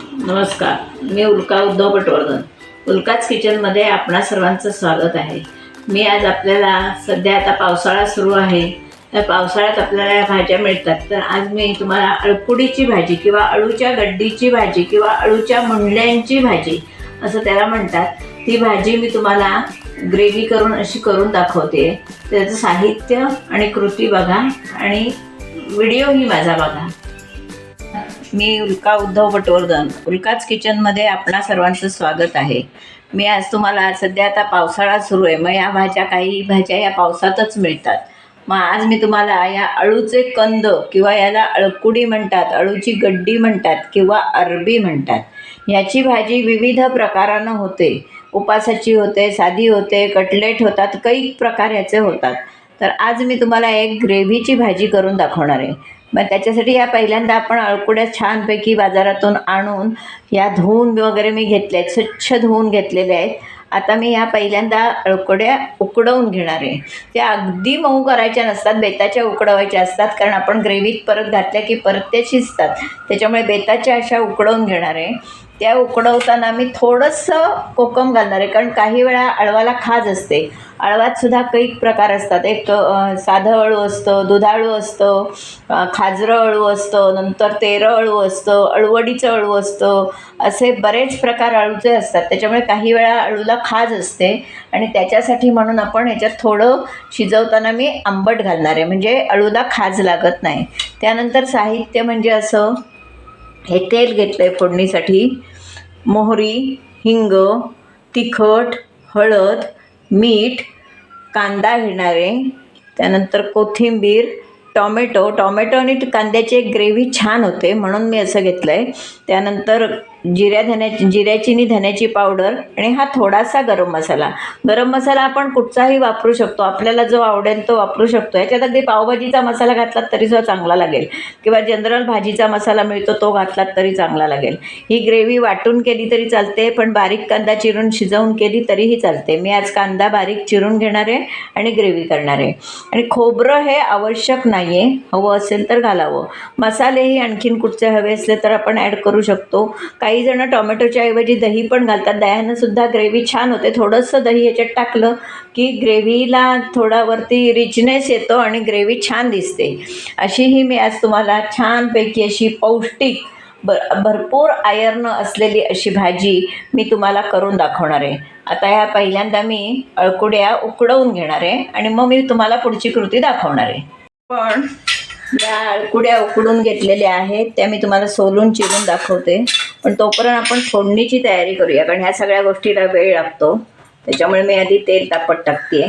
नमस्कार. मी उल्का उद्धव पटवर्धन. उल्काच किचनमध्ये आपणा सर्वांचं स्वागत आहे. मी आज आपल्याला सध्या आता पावसाळा सुरू आहे. तर पावसाळ्यात आपल्याला या भाज्या मिळतात. तर आज मी तुम्हाला अळकुडीची भाजी किंवा अळूच्या गड्डीची भाजी किंवा अळूच्या मुंडल्यांची भाजी असं त्याला म्हणतात. ती भाजी मी तुम्हाला ग्रेव्ही करून अशी करून दाखवते. त्याचं साहित्य आणि कृती बघा आणि व्हिडिओही माझा बघा. मी उल्का उद्धव पटवर्धन उल्काच किचनमध्ये आपणा सर्वांचं स्वागत आहे. मी आज तुम्हाला सध्या आता पावसाळा सुरू आहे मग या भाज्या काही भाज्या या पावसातच मिळतात. मग आज मी तुम्हाला या अळूचे कंद किंवा याला अळकुडी म्हणतात अळूची गड्डी म्हणतात किंवा अरबी म्हणतात. याची भाजी विविध प्रकारानं होते. उपासाची होते साधी होते कटलेट होतात काही प्रकार याचे होतात. तर आज मी तुम्हाला एक ग्रेव्हीची भाजी करून दाखवणार आहे. मग त्याच्यासाठी या पहिल्यांदा आपण अळकुड्या छानपैकी बाजारातून आणून या धुवून वगैरे मी घेतल्या आहेत स्वच्छ धुवून घेतलेल्या आहेत. आता मी ह्या पहिल्यांदा अळकुड्या उकडवून घेणार आहे. त्या अगदी मऊ करायच्या नसतात बेताच्या उकडवायच्या असतात कारण आपण ग्रेव्हीत परत घातल्या की परत त्या शिजतात. त्याच्यामुळे बेताच्या अशा उकडवून घेणार आहे. त्या उकडवताना मी थोडंसं कोकम घालणार आहे. कारण काही वेळा अळवाला खाज असते. अळवात सुद्धा काही प्रकार असतात. एक साधं अळू असतं दुधाळू असतं खाजरं अळू असतं नंतर तेरं अळू असतं अळवडीचं अळू असतं. असे बरेच प्रकार अळूचे असतात. त्याच्यामुळे काही वेळा अळूला खाज असते. आणि त्याच्यासाठी म्हणून आपण ह्याच्यात थोडं शिजवताना मी आंबट घालणार आहे. म्हणजे अळूला खाज लागत नाही. त्यानंतर साहित्य म्हणजे असं हे तेल घेतलं आहे फोडणीसाठी. मोहरी हिंग तिखट हळद मीठ कांदा घेणारे. त्यानंतर कोथिंबीर टॉमॅटो. टॉमॅटो आणि कांद्याची एक ग्रेव्ही छान होते म्हणून मी असं घेतलं आहे त्यानंतर जिऱ्या धन्याची जिऱ्याची आणि धन्याची पावडर आणि हा थोडासा गरम मसाला. गरम मसाला आपण कुठचाही वापरू शकतो. आपल्याला जो आवडेल तो वापरू शकतो. याच्यात अगदी पावभाजीचा मसाला घातलात तरीसुद्धा चांगला लागेल. किंवा जनरल भाजीचा मसाला मिळतो तो घातलात तरी चांगला लागेल. ही ग्रेव्ही वाटून केली तरी चालते पण बारीक कांदा चिरून शिजवून केली तरीही चालते. मी आज कांदा बारीक चिरून घेणार आहे आणि ग्रेव्ही करणार आहे. आणि खोबरं हे आवश्यक नाही आहे हवं असेल तर घालावं. मसालेही आणखीन कुठचे हवे असले तर आपण ॲड करू शकतो. काही काही जण टोमॅटोच्या ऐवजी दही पण घालतात. दह्यानं सुद्धा ग्रेव्ही छान होते. थोडंसं दही याच्यात टाकलं की ग्रेव्हीला थोडा वरती रिचनेस येतो आणि ग्रेव्ही छान दिसते. अशी ही मी आज तुम्हाला छानपैकी अशी पौष्टिक ब भरपूर आयर्न असलेली अशी भाजी मी तुम्हाला करून दाखवणार आहे. आता ह्या पहिल्यांदा मी अळकुड्या उकडवून घेणार आहे आणि मग मी तुम्हाला पुढची कृती दाखवणार आहे. पण या अळकुड्या उकडून घेतलेल्या आहेत त्या मी तुम्हाला सोलून चिरून दाखवते. पण तोपर्यंत आपण फोडणीची तयारी करूया कारण ह्या सगळ्या गोष्टीला वेळ लागतो. त्याच्यामुळे मी आधी तेल तापत टाकते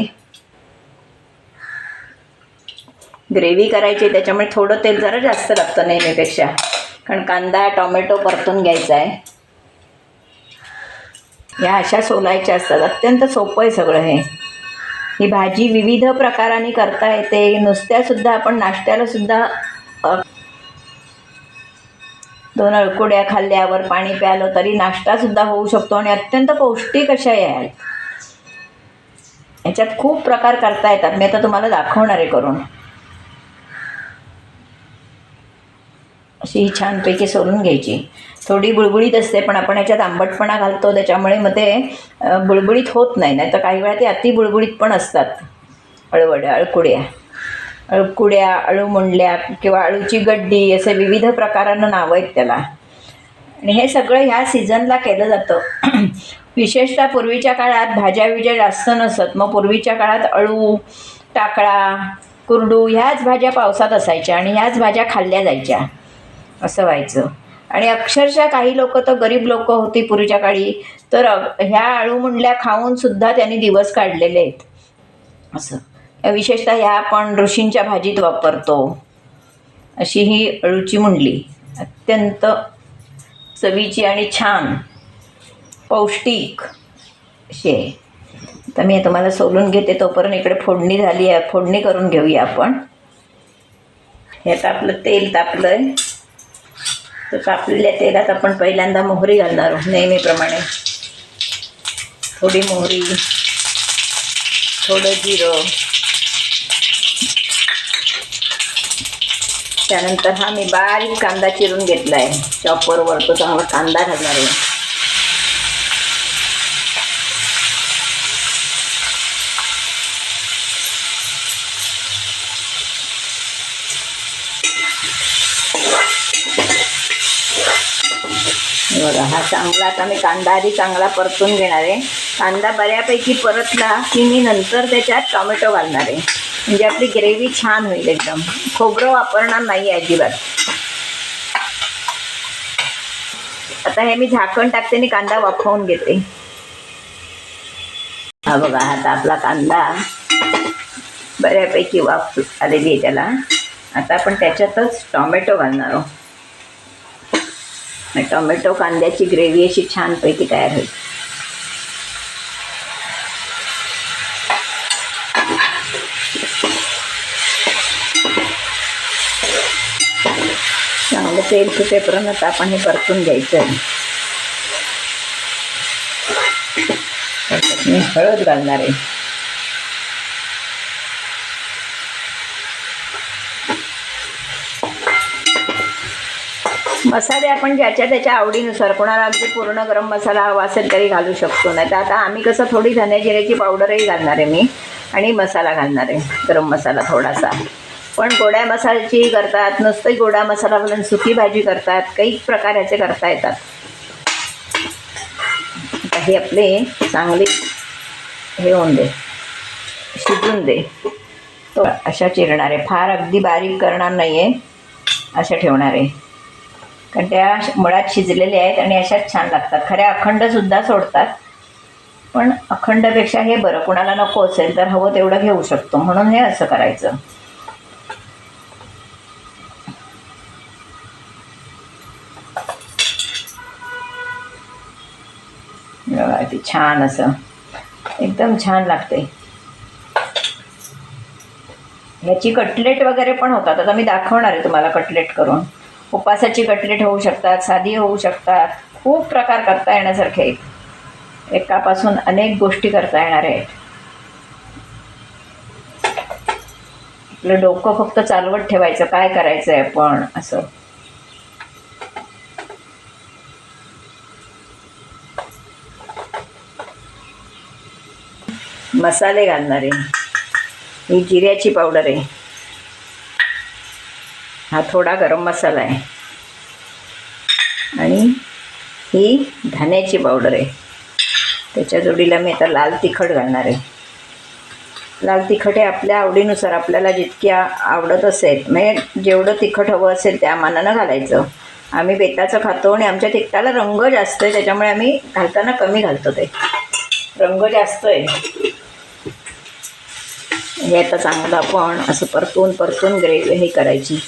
ग्रेव्ही करायची त्याच्यामुळे थोडं तेल जरा जास्त लागतं नेहमीपेक्षा. कारण कांदा टोमॅटो परतून घ्यायचा आहे या अशा सोलायच्या असतात. अत्यंत सोपं आहे सगळं हे. ही भाजी विविध प्रकाराने करता येते. नुसत्यासुद्धा आपण नाश्त्याला सुद्धा दोन अळकुड्या खाल्ल्यावर पाणी प्यालं तरी नाश्तासुद्धा होऊ शकतो आणि अत्यंत पौष्टिक अशा आहेत. याच्यात खूप प्रकार करता येतात. मी आता तुम्हाला दाखवणार आहे करून. अशी ही छानपैकी सोलून घ्यायची. थोडी बुळबुळीत असते पण आपण याच्यात आंबटपणा घालतो त्याच्यामुळे मग ते बुळबुळीत होत नाही. नाही तर काही वेळा ते अति बुळबुळीत पण असतात. अळवड्या अळकुड्या. अळकुड्या अळू मुंडल्या किंवा अळूची गड्डी असे विविध प्रकारानं नावं आहेत त्याला. आणि हे सगळं ह्या सीझनला केलं जातं. विशेषतः पूर्वीच्या काळात भाज्या विज्या जास्त नसत. मग पूर्वीच्या काळात अळू टाकळा कुरडू ह्याच भाज्या पावसात असायच्या आणि ह्याच भाज्या खाल्ल्या जायच्या. असं व्हायचं. आणि अक्षरशः काही लोक तर गरीब लोक होती पूर्वीच्या काळी. तर ह्या अळू मुंडल्या खाऊन सुद्धा त्यांनी दिवस काढलेले आहेत. असं. या विशेषतः ह्या आपण ऋषींच्या भाजीत वापरतो. अशी ही अळूची मुंडली. अत्यंत चवीची आणि छान पौष्टिक अशी आहे. तर मी तुम्हाला सोलून घेते तोपर्यंत इकडे फोडणी झाली आहे. फोडणी करून घेऊया आपण. हे आता आपलं तेल तापलं आहे तर कापलेल्या तेलात आपण पहिल्यांदा मोहरी घालणार आहोत नेहमीप्रमाणे. थोडी मोहरी थोडं जिरं. त्यानंतर हा मी बारीक कांदा चिरून घेतला आहे चॉपरवर तो चांगला कांदा घालणार आहे. बघा हा चांगला आता मी कांदा आधी चांगला परतून घेणार आहे. कांदा बऱ्यापैकी परतला की मी नंतर त्याच्यात टोमॅटो घालणार आहे. म्हणजे आपली ग्रेव्ही छान होईल एकदम. खोबरं वापरणार नाही अजिबात. आता हे मी झाकण टाकते आणि कांदा वाफवून घेते. हा बघा आता आपला कांदा बऱ्यापैकी वाफ आलेली आहे त्याला. आता आपण त्याच्यातच टोमॅटो घालणार आहोत. टोमॅटो कांद्याची ग्रेव्ही अशी छानपैकी तयार होईल. चांगलं तेल सुटेपर्यंत आपण हे परतून घ्यायचं आहे. मी हळद घालणार आहे. मसाले आपण ज्याच्या त्याच्या आवडीनुसार कोणाला अगदी पूर्ण गरम मसाला हवा असेल तरी घालू शकतो. नाही तर आता आम्ही कसं थोडी धन्या जिऱ्याची पावडरही घालणार आहे मी आणि मसाला घालणार आहे गरम मसाला थोडासा. पण गोड्या मसाल्याची करतात नुसतं गोडा मसाला घालून सुकी भाजी करतात काही प्रकार याचे करता येतात. हे आपले चांगले हे होऊन दे शिजून दे. तो अशा चिरणार आहे. फार अगदी बारीक करणार नाही आहे अशा ठेवणार आहे. कारण त्या मुळात शिजलेल्या आहेत आणि अशाच छान लागतात. खऱ्या अखंडसुद्धा सोडतात. पण अखंडपेक्षा हे बरं. कुणाला नको असेल तर हवं तेवढं घेऊ शकतो. म्हणून हे असं करायचं. छान असं. एकदम छान लागते. ह्याची कटलेट वगैरे पण होतात. आता मी दाखवणार आहे तुम्हाला कटलेट करून. उपासाची कटलेट होऊ शकतात साधी होऊ शकतात. खूप प्रकार करता येण्यासारखे आहेत. एकापासून अनेक गोष्टी करता येणार आहेत. आपलं डोकं फक्त चालवत ठेवायचं काय करायचं आहे आपण असं. मसाले घालणार. आहे ही जिऱ्याची पावडर आहे. हा थोडा गरम मसाला आहे. आणि ही धान्याची पावडर आहे. त्याच्या जोडीला मी आता लाल तिखट घालणार आहे. लाल तिखट हे आपल्या आवडीनुसार आपल्याला जितकी आवडत असेल म्हणजे जेवढं तिखट हवं असेल त्या मानानं घालायचं. आम्ही बेताचं खातो आणि आमच्या तिखटाला रंग जास्त आहे त्याच्यामुळे आम्ही घालताना कमी घालतो ते. रंग जास्त आहे. हे आता चांगलं आपण असं परतून परतून ग्रेव्ही हे करायची.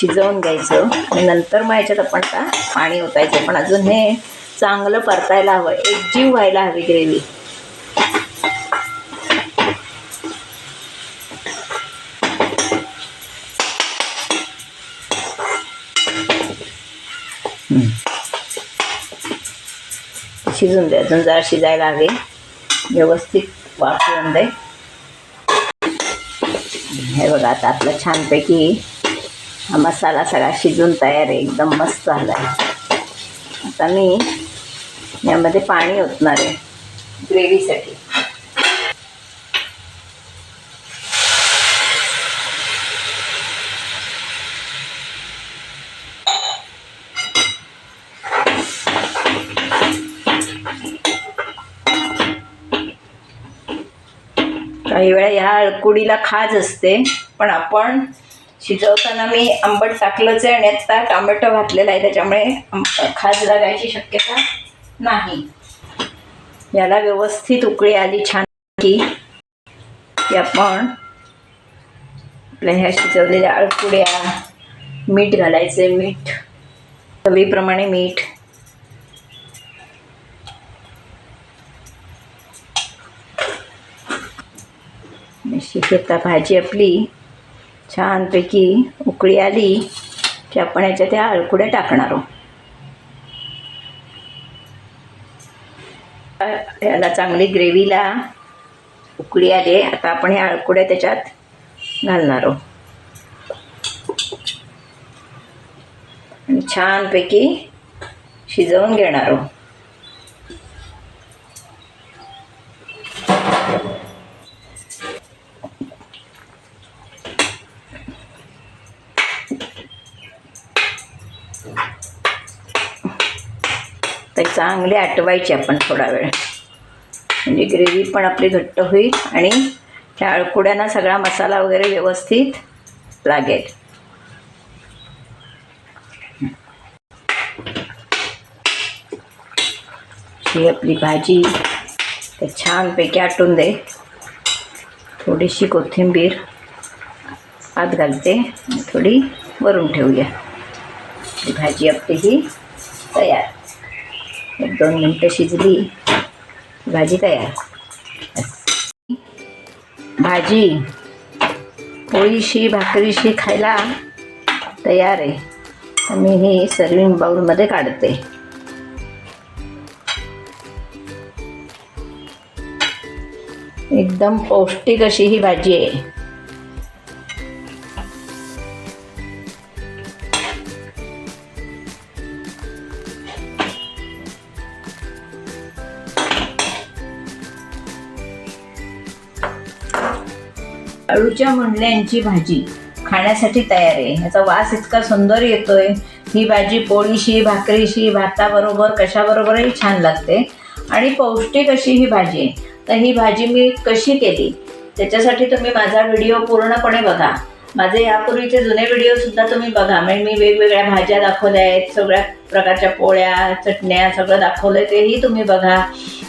शिजवून घ्यायचं. आणि नंतर मग ह्याच्यात आपण आता पाणी ओतायचं. पण अजून हे चांगलं परतायला हवं. एकजीव व्हायला हवी ग्रेव्ही. शिजून दे. अजून जरा शिजायला हवे. व्यवस्थित येऊन दे. हे बघा आता आपलं छानपैकी हा मसाला सगळा शिजून तयार आहे एकदम मस्त झाला आहे आता मी यामध्ये पाणी ओतणार आहे ग्रेव्हीसाठी. काही वेळा ह्या अळकुडीला खाज असते पण आपण शिजवताना मी आंबट टाकलंच आहे आणि आता टोमॅटो घातलेला आहे त्याच्यामुळे खाज लागायची शक्यता नाही. याला व्यवस्थित उकळी आली छान की आपण आपल्या ह्या शिजवलेल्या अळकुड्या मीठ घालायचे मीठ चवीप्रमाणे मीठ. अशी भाजी आपली छानपैकी उकळी आली की आपण याच्या त्या अळकुड्या टाकणार आहोत. याला चांगली ग्रेव्हीला उकळी आली आता आपण ह्या अळकुड्या त्याच्यात घालणार आहोत. आणि छानपैकी शिजवून घेणार आहोत. चांगली आटवायची आपण थोडा वेळ. म्हणजे ग्रेव्ही पण आपली घट्ट होईल आणि त्या अळकुड्यांना सगळा मसाला वगैरे व्यवस्थित लागेल. ही आपली भाजी तर छानपैकी आटून दे. थोडीशी कोथिंबीर आत घालते. थोडी वरून ठेवूया. भाजी आपली ही तयार. एक दोन मिनटं शिजली. भाजी तयार. भाजी पोळीशी भाकरीशी खायला तयार आहे. मी ही सर्विंग बाउलमध्ये काढते. एकदम पौष्टिक अशी ही भाजी आहे. अळूच्या मुंडल्यांची भाजी खाण्यासाठी तयार आहे. ह्याचा वास इतका सुंदर येतोय. ही भाजी पोळीशी भाकरीशी भाताबरोबर कशाबरोबरही छान लागते. आणि पौष्टिक अशी ही भाजी आहे. तर ही भाजी मी कशी केली? त्याच्यासाठी तुम्ही माझा व्हिडिओ पूर्णपणे बघा. माझे यापूर्वीचे जुने व्हिडिओसुद्धा तुम्ही बघा. म्हणजे मी वेगवेगळ्या भाज्या दाखवल्या आहेत सगळ्या प्रकारच्या पोळ्या चटण्या सगळं दाखवलं तेही तुम्ही बघा.